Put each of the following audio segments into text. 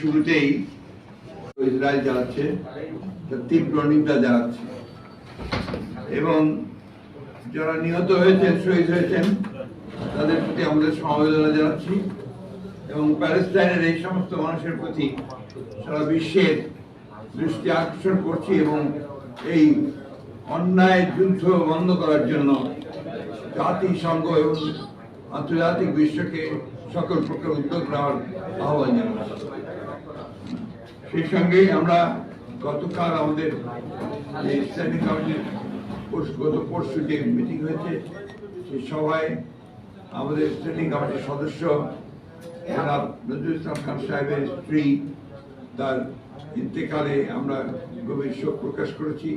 শুরুতেই ইসরায়েল তার তীব্র নিন্দা জানাচ্ছে। এবং যারা নিহত হয়েছেন, শহীদ হয়েছেন, তাদের প্রতি আমাদের সমবেদনা জানাচ্ছি। এবং প্যালেস্টাইনের এই সমস্ত মানুষের প্রতি সারা বিশ্বের দৃষ্টি আকর্ষণ করছি এবং এই অন্যায় যুদ্ধ বন্ধ করার জন্য জাতিসংঘ এবং আন্তর্জাতিক বিশ্বকে সকল প্রকার উদ্যোগ নেওয়ার আহ্বান জানাচ্ছি। সেই সঙ্গে আমরা গতকাল আমাদের স্ট্যান্ডিং কমিটির গত পরশু যে মিটিং হয়েছে, সেই সভায় আমাদের স্ট্যান্ডিং কমিটির সদস্য জনাব নজরুল ইসলাম খান সাহেবের স্ত্রী, তার ইন্তেকালে আমরা গভীর শোক প্রকাশ করেছি।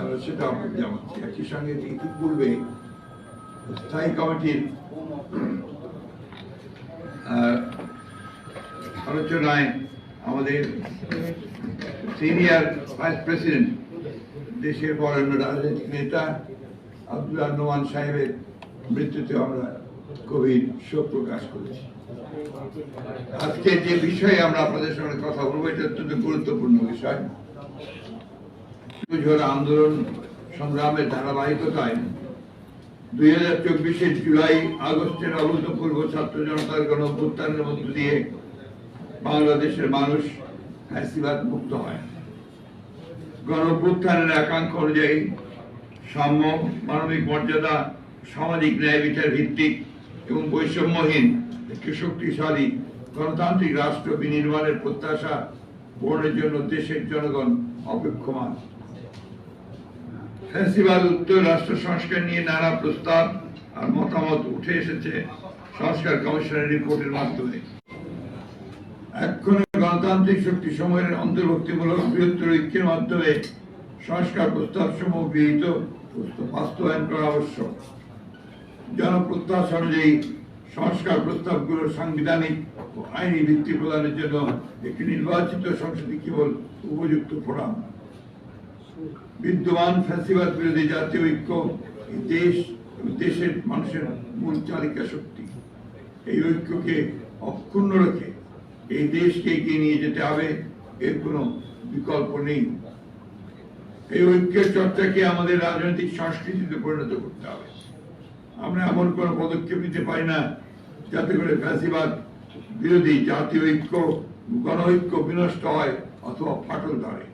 আমরা সেটা আপনাকে জানাচ্ছি। একই সঙ্গে ইতিপূর্বে স্থায়ী কমিটির আলোচনায় আমাদের সিনিয়র ভাইস প্রেসিডেন্ট দেশের বরেণ্য রাজনৈতিক নেতা আব্দুল্লাহ নোমান সাহেবের মৃত্যুতে আমরা গভীর শোক প্রকাশ করেছি। আজকে যে বিষয়ে আমরা আপনাদের সঙ্গে কথা বলব, এটা অত্যন্ত গুরুত্বপূর্ণ বিষয়। আন্দোলন সংগ্রামের ধারাবাহিকতায় দুই হাজার চব্বিশের জুলাই, আগস্টের অভূতপূর্ব ছাত্র জনতার গণ অভ্যুত্থানের মধ্য দিয়ে বাংলাদেশের মানুষ ফ্যাসিবাদ মুক্ত হয়। গণ অভ্যুত্থানের একাঙ্ক অনুযায়ী সাম্য, মানবিক মর্যাদা, সামাজিক ন্যায় বিচার ভিত্তিক এবং বৈষম্যহীন একটি শক্তিশালী গণতান্ত্রিক রাষ্ট্র বিনির্মাণের প্রত্যাশা পূরণের জন্য দেশের জনগণ অপেক্ষমান। ফ্যাসিবাদ উত্তর রাষ্ট্র সংস্কার নিয়ে নানা প্রস্তাব আর মতামত উঠে এসেছে সংস্কার কমিশনের রিপোর্টের মাধ্যমে। এক্ষণে গণতান্ত্রিক শক্তি সময়ের অন্তর্ভুক্তিমূলক বৃহত্তর ঐক্যের মাধ্যমে সংস্কার প্রস্তাব সমূহ গৃহীত বাস্তবায়ন করা আবশ্যক। জনপ্রত্যাশা অনুযায়ী সংস্কার প্রস্তাবগুলো সাংবিধানিক ও আইনি ভিত্তি প্রদানের জন্য একটি নির্বাচিত সংসদে কেবল উপযুক্ত ফোরাম। বিদ্যমান ফ্যাসিবাদ বিরোধী জাতীয় ঐক্য দেশ দেশের মানুষের মূল চালিকা শক্তি। এই ঐক্যকে অক্ষুণ্ণ রেখে এই দেশকে এগিয়ে নিয়ে যেতে হবে, এর কোনো বিকল্প নেই। এই ঐক্যের চর্চাকে আমাদের রাজনৈতিক সংস্কৃতিতে পরিণত করতে হবে। আমরা এমন কোনো পদক্ষেপ নিতে পারি না, যাতে করে ফ্যাসিবাদ বিরোধী জাতীয় ঐক্য, গণঐক্য বিনষ্ট হয় অথবা ফাটল ধরে।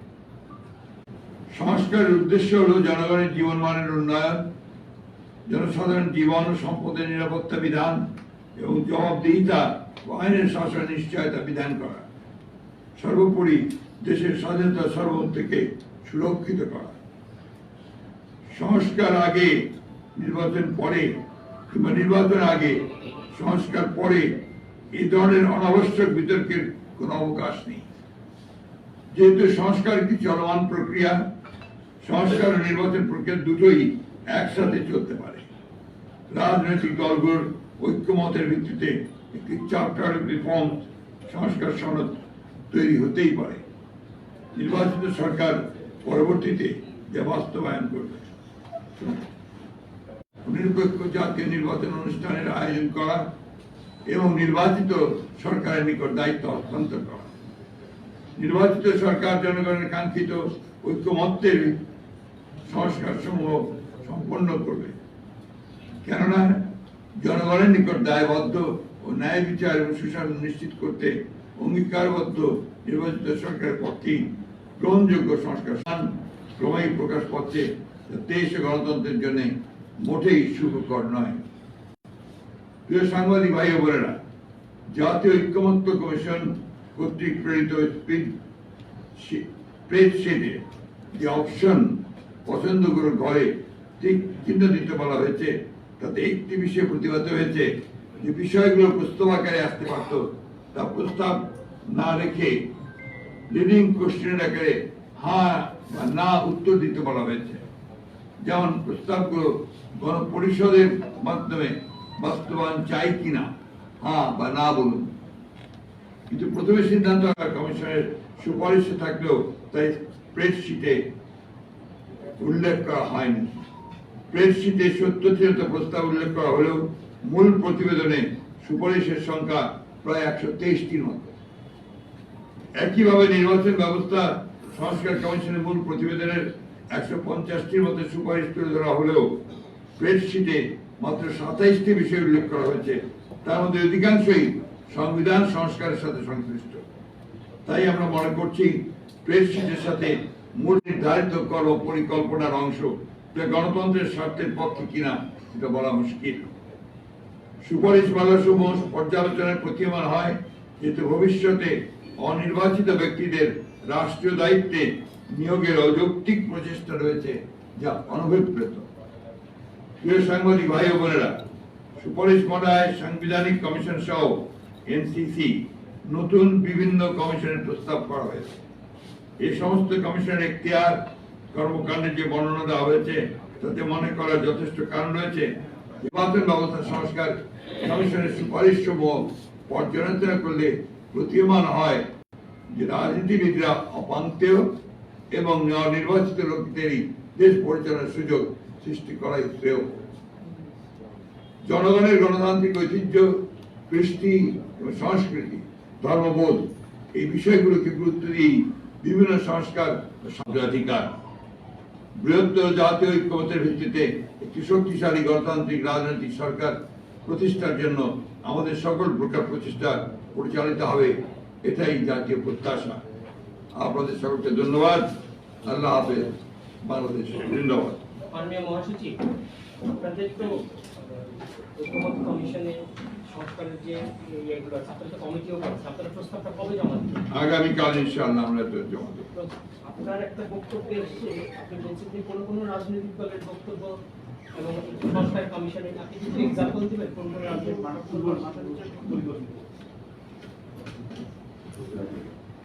সংস্কারের উদ্দেশ্য হলো জনগণের জীবনমানের উন্নয়ন, জনসাধারণ জীবন ও সম্পদের নিরাপত্তা বিধান এবং জবাবদিহিতা ও আইনের শাসন নিশ্চয়তা বিধান করা। সর্বোপরি দেশের স্বাধীনতা সর্বম থেকে সুরক্ষিত করা। সংস্কার আগে নির্বাচন পরে কিংবা নির্বাচন আগে সংস্কার পরে এই ধরনের অনাবশ্যক বিতর্কের কোনো অবকাশ নেই। যেহেতু সংস্কার একটি চলমান প্রক্রিয়া, সংস্কার ও নির্বাচন প্রক্রিয়া দুটোই একসাথে চলতে পারে। রাজনৈতিক দলগুলোর ঐক্যমতের ভিত্তিতে একটি চার্টার রিফর্ম সংস্কার সনদ তৈরি হতেই পারে। নির্বাচিত সরকার পরবর্তীতে যা বাস্তবায়ন করবে। নিরপেক্ষ জাতীয় নির্বাচন অনুষ্ঠানের আয়োজন করা এবং নির্বাচিত সরকারের নিকট দায়িত্ব হস্তান্তর করা। নির্বাচিত সরকার জনগণের কাঙ্ক্ষিত ঐক্যমত্যের সংস্কার সমূহ সম্পন্ন করবে। কেননা জনগণের নিকট দায়বদ্ধ ও ন্যায় বিচার এবং সুশাসন নিশ্চিত করতে অঙ্গীকারবদ্ধ নির্বাচিত সরকারের পক্ষেই গ্রহণযোগ্য সংস্কার ক্রমেই প্রকাশ পাচ্ছে দেশ গণতন্ত্রের জন্য মোটেই সুখকর নয়। প্রিয় সাংবাদিক ভাই বোনেরা, জাতীয় ঐক্যমত্য কমিশন কর্তৃক প্রেরিত স্পিড যে অপশন পছন্দগুলো ঘরে ঠিক চিহ্ন দিতে বলা হয়েছে তাতে একটি বিষয়ে প্রতিবাদ হয়েছে। যে বিষয়গুলো প্রস্তাব আকারে আসতে পারত, তা প্রস্তাব না রেখে লিডিং কোশ্চেনের আকারে হ্যাঁ বা না উত্তর দিতে বলা হয়েছে। যেমন প্রস্তাবগুলো গণপরিষদের মাধ্যমে বাস্তবায়ন চাই কিনা হ্যাঁ বা না বলুন। কিন্তু প্রথমে সিদ্ধান্ত কমিশনের সুপারিশে থাকলেও তাই স্প্রেডশিটে উল্লেখ করা হয়নি। স্প্রেডশিটে সত্য ছিয়ত প্রস্তাব উল্লেখ করা হলেও মূল প্রতিবেদনে সুপারিশের সংখ্যা প্রায় একশো তেইশটির মতো। একইভাবে নির্বাচন ব্যবস্থা সংস্কার কমিশনের মূল প্রতিবেদনের একশো পঞ্চাশটির মতো সুপারিশ তুলে ধরা হলেও স্প্রেডশিটে মাত্র সাতাইশটি বিষয় উল্লেখ করা হয়েছে। তার মধ্যে অধিকাংশই সংবিধান সংস্কারের সাথে সংশ্লিষ্ট। তাই আমরা মনে করছি স্প্রেডশিটের সাথে মূল নির্ধারিত কর ও পরিকল্পনার অংশ গণতন্ত্রের স্বার্থের পক্ষে কিনা এটা বলা মুশকিল। সুপারিশ মালাসমূহ পর্যালোচনায় প্রতীয়মান হয় যেহেতু ভবিষ্যতে অনির্বাচিত ব্যক্তিদের রাষ্ট্রীয় দায়িত্বে নিয়োগের অযৌক্তিক প্রচেষ্টা রয়েছে যা অনভিপ্রেত। প্রিয় সাংবাদিক, ভাই ও বোনেরা, সুপারিশ মডায় সাংবিধানিক কমিশন সহ এনসিসি নতুন বিভিন্ন কমিশনের প্রস্তাব করা হয়েছে। এই সমস্ত কমিশনের এখতিয়ার কর্মকাণ্ডের যে বর্ণনা দেওয়া হয়েছে, তাতে মনে করার যথেষ্ট কারণ রয়েছে। নির্বাচন ব্যবস্থা সংস্কার কমিশনের সুপারিশ সমূহ পর্যালোচনা করলে প্রতীয়মান হয় যে রাজনীতিবিদরা অপান্তেয় এবং নির্বাচিত লোকদেরই দেশ পরিচালনার সুযোগ সৃষ্টি করাই শ্রেয়। জনগণের গণতান্ত্রিক ঐতিহ্য, কৃষ্টি এবং সংস্কৃতি, ধর্মবোধ এই বিষয়গুলোকে গুরুত্ব দিয়ে বিভিন্ন সংস্কার ও অগ্রাধিকার বৃহত্তর জাতীয় ঐক্যমতের ভিত্তিতে একটি শক্তিশালী গণতান্ত্রিক রাজনৈতিক সরকার প্রতিষ্ঠার জন্য আমাদের সকল প্রকার প্রচেষ্টা পরিচালিত হবে, এটাই জাতীয় প্রত্যাশা। আপনাদের সকলকে ধন্যবাদ। আল্লাহ হাফেজ। বাংলাদেশ। ধন্যবাদ। মহাসচিব সংস্কারের যে ইয়েগুলো আছে কমিটিও করছে আপনারা প্রস্তাবটা কবে জমা দেবেন? আগামীকাল ইনশাআল্লাহ আমরা তো জমা দেবো। আপনার একটা বক্তব্যে আপনি বলছেন যে কোনো কোনো রাজনৈতিক দলের বক্তব্য এবং সংস্কার কমিশনে আপনি কিছু এক্সাম্পল দিবেন কোন কোন রাজনৈতিক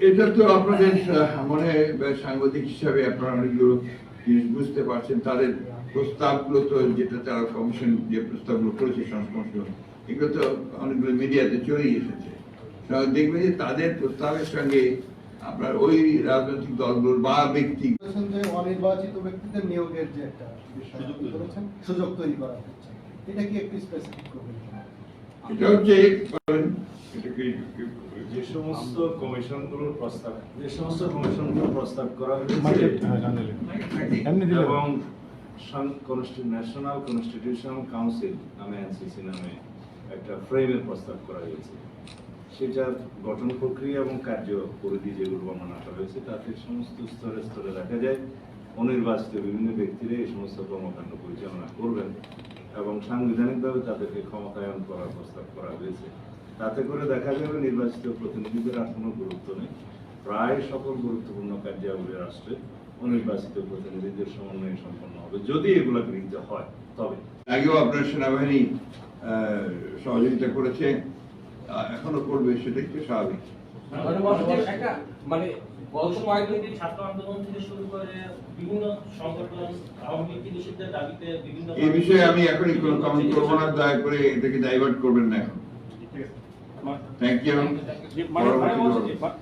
এটা তো আপনাদের মনে সাংবাদিক হিসাবে আপনারা অনেকগুলো জিনিস বুঝতে পারছেন। তাদের প্রস্তাবগুলো তো যেটা তারা কমিশন যে প্রস্তাবগুলো করেছে সংস্করণ এগুলো তো অনেকগুলো মিডিয়াতে চলেই এসেছে। তো দেখবে যে তাদের প্রস্তাবের সঙ্গে আপনার ওই রাজনৈতিক দলগুলোর বা ব্যক্তি যে অনির্বাচিত ব্যক্তিদের নিয়োগের যে একটা সুযোগ তৈরি করা হচ্ছে। এটা কি একটু স্পেসিফিক এটা হচ্ছে যে সমস্ত কমিশনগুলোর প্রস্তাব যে সমস্ত কমিশনগুলোর প্রস্তাব করা হয়েছে এবং ন্যাশনাল কনস্টিটিউশনাল কাউন্সিল নামে এনসিসি নামে একটা ফ্রেমের প্রস্তাব করা হয়েছে। সেটার গঠন প্রক্রিয়া এবং কার্য পরিধি যেগুলো বর্ণনা করা হয়েছে, তাতে সমস্ত স্তরে স্তরে দেখা যায়, অনির্বাচিত বিভিন্ন ব্যক্তিরা এই সমস্ত কর্মকাণ্ড পরিচালনা করবেন এবং সাংবিধানিকভাবে তাদেরকে ক্ষমতায়ন করার প্রস্তাব করা হয়েছে। তাতে করে দেখা যাবে নির্বাচিত প্রতিনিধিদের আর কোনো গুরুত্ব নেই। প্রায় সকল গুরুত্বপূর্ণ কার্যাবলী রাষ্ট্রে অনির্বাচিত প্রতিনিধিদের সমন্বয়ে সম্পন্ন হবে। যদি এগুলো গৃহীত হয়, তবে। আগেও আপনার সেনাবাহিনী। সহযোগিতা করেছে এখনও করবে সেটা একটু স্বাভাবিক। মানে মহাসচিব একটা গত কয়েকদিন ছাত্র আন্দোলন থেকে শুরু করে বিভিন্ন সংগঠন আওয়ামী লীগ বিদেশিদের দাবিতে বিভিন্ন এই বিষয়ে আমি এখনই কোনো কমেন্ট করব না দয়া করে এটাকে ডাইভার্ট করবেন না এখন। থ্যাংক ইউ মানে মানে মানে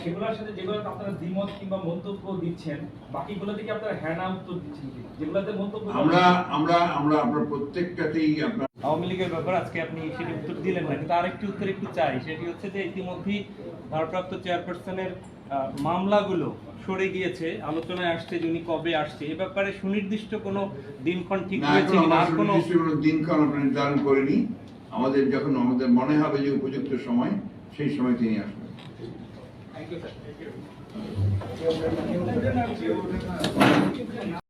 সেগুলোর সাথে যেগুলো আপনারা দ্বিমত কিংবা মন্তব্য দিচ্ছেন বাকিগুলো থেকে আপনারা হ্যানা উত্তর দিচ্ছেন কি? যেগুলোতে মন্তব্য আমরা আমরা আমরা আপনার প্রত্যেকটাতেই আপনার আওয়ামী লীগের ব্যাপার আজকে আপনি সেটি উত্তর দিলেন না কিন্তু আরেকটি উত্তর একটু চাই সেটি হচ্ছে যে ইতিমধ্যেই ভারপ্রাপ্ত চেয়ারপারসনের মামলাগুলো সরে গিয়েছে আলোচনায় আসছে উনি কবে আসছে এ ব্যাপারে সুনির্দিষ্ট কোনো দিনক্ষণ ঠিক হয়েছে আমরা কোনো দিনক্ষণ আমরা নির্ধারণ করিনি। আমাদের যখন আমাদের মনে হবে যে উপযুক্ত সময় সেই সময় তিনি আসবেন। Thank you sir